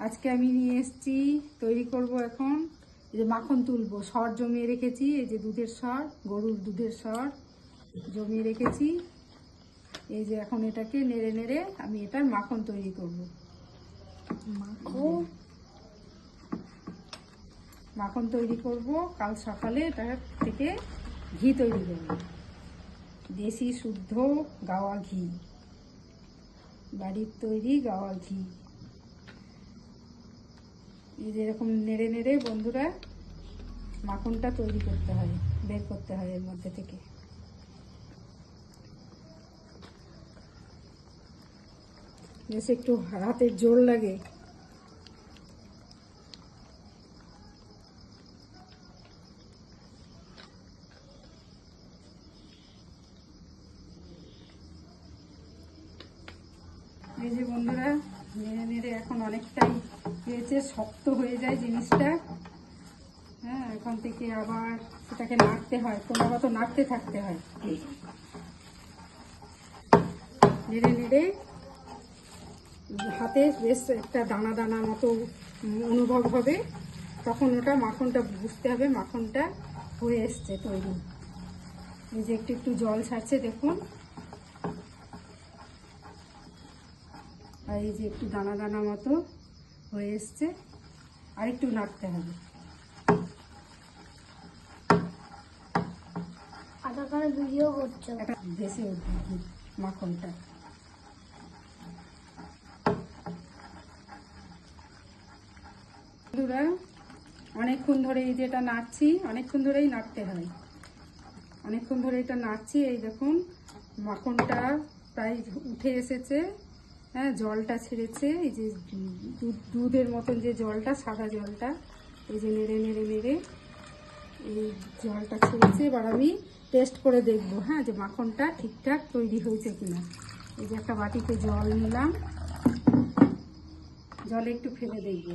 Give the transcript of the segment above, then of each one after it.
আজকে আমি নিয়ে এসেছি তৈরি করব এখন। এই যে মাখন তুলবো সর জমিয়ে রেখেছি এই যে দুধের সর গরুর দুধের সর জমিয়ে রেখেছি। এই যে এখন এটাকে নেড়ে নেড়ে আমি এটার মাখন তৈরি করব। মাখন? মাখন তৈরি করব কাল সকালে এটা থেকে ঘি তৈরি করব। দেশি শুদ্ধ গাওয়া ঘি। বাড়ির তৈরি গাওয়া ঘি। এই যে এরকম নেড়ে নেড়ে বন্ধুরা মাখনটা তৈরি করতে হয়, বের করতে হয় এর মধ্যে থেকে। বেশ একটু হাতে জোর লাগে এই যে বন্ধুরা নেড়ে নেড়ে এখন অনেকটাই হয়েছে শক্ত হয়ে যায় জিনিসটা। হ্যাঁ এখন থেকে আবার সেটাকে নাড়তে হয় ক্রমাগত নাড়তে থাকতে হয়। নেড়ে নেড়ে হাতে বেশ একটা দানা দানা মতো অনুভব হবে। তখন ওটা মাখনটা বুঝতে হবে, মাখনটা হয়ে এসছে তৈরি। এই যে একটু একটু জল ছাড়ছে, দেখুন। আর এই যে একটু দানা দানা মতো হয়ে এসছে আর একটু নাড়তে হবে। ভিডিও করছ উঠবে মাখনটা। বন্ধুরা অনেকক্ষণ ধরে এই যে এটা নাড়ছি অনেকক্ষণ ধরেই নাড়তে হয়। অনেকক্ষণ ধরে এটা নাড়ছি এই দেখুন মাখনটা প্রায় উঠে এসেছে। হ্যাঁ জলটা ছেড়েছে, এই যে দুধ দুধের মতন যে জলটা, সাদা জলটা, এই যে নেড়ে নেড়ে নেড়ে এই জলটা ছেড়েছে। এবার আমি টেস্ট করে দেখব হ্যাঁ যে মাখনটা ঠিকঠাক তৈরি হয়েছে কিনা। এই যে একটা বাটিতে জল নিলাম। জলে একটু ফেলে দেখব।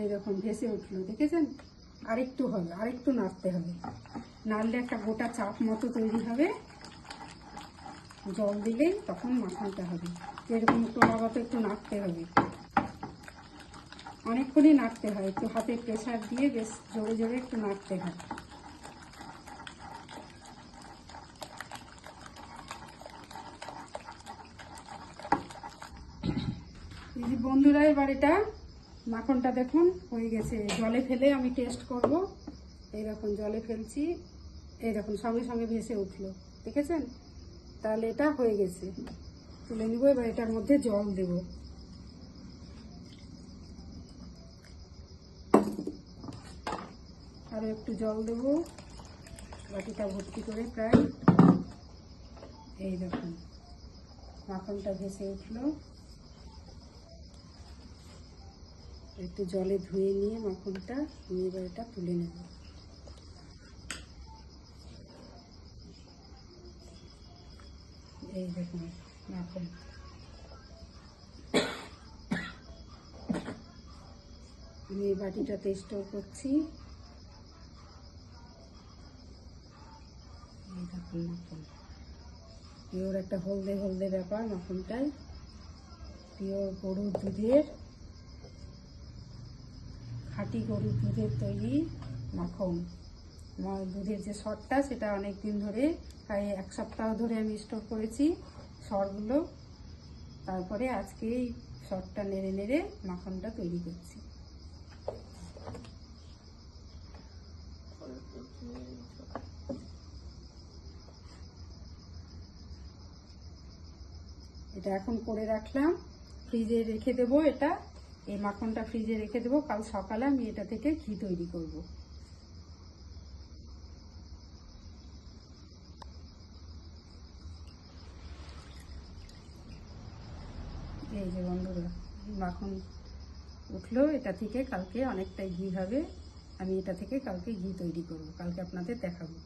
এইরকম ভেসে উঠল, দেখেছেন? আরেকটু হবে, আরেকটু নাড়তে হবে। নাড়লে একটা গোটা চাপ মতো তৈরি হবে। জল দিলেই তখন মাখনটা হবে। এরকম ক্রমাগত একটু নাড়তে হবে। অনেকক্ষণই নাড়তে হয়, একটু হাতে প্রেসার দিয়ে বেশ জোরে জোরে একটু নাড়তে হয়। যে বন্ধুরা, এবার এটা মাখনটা দেখুন, হয়ে গেছে। জলে ফেলে আমি টেস্ট করব। এইরকম জলে ফেলছি। এইরকম সঙ্গে সঙ্গে ভেসে উঠল। দেখেছেন? তাহলে এটা হয়ে গেছে। তুলে নিব, এবার এটার মধ্যে জল দেব। আরও একটু জল দেব। বাটিটা ভর্তি করে প্রায় এই দেখুন, মাখনটা ভেসে উঠল। একটু জলে ধুয়ে নিয়ে মাখনটা, নিয়ে এবার এটা তুলে নেব। এই দেখুন মাখন আমি এই বাটিটাতে স্টোর করছি। মাখন পিওর একটা হলদে হলদে ব্যাপার, মাখনটাই। পিওর গরুর দুধের, খাঁটি গরুর দুধের তৈরি মাখন। আমার দুধের যে সরটা সেটা অনেক দিন ধরে, প্রায় এক সপ্তাহ ধরে আমি স্টোর করেছি সরগুলো তারপরে আজকে এই সরটা নেড়ে নেড়ে মাখনটা তৈরি করছি। এটা এখন করে রাখলাম। ফ্রিজে রেখে দেবো এটা। এই মাখনটা ফ্রিজে রেখে দেবো। কাল সকালে আমি এটা থেকে ঘি তৈরি করব। এই যে বন্ধুরা মাখন উঠল, এটা থেকে কালকে অনেকটাই ঘি হবে। আমি এটা থেকে কালকে ঘি তৈরি করব। কালকে আপনাদের দেখাবো।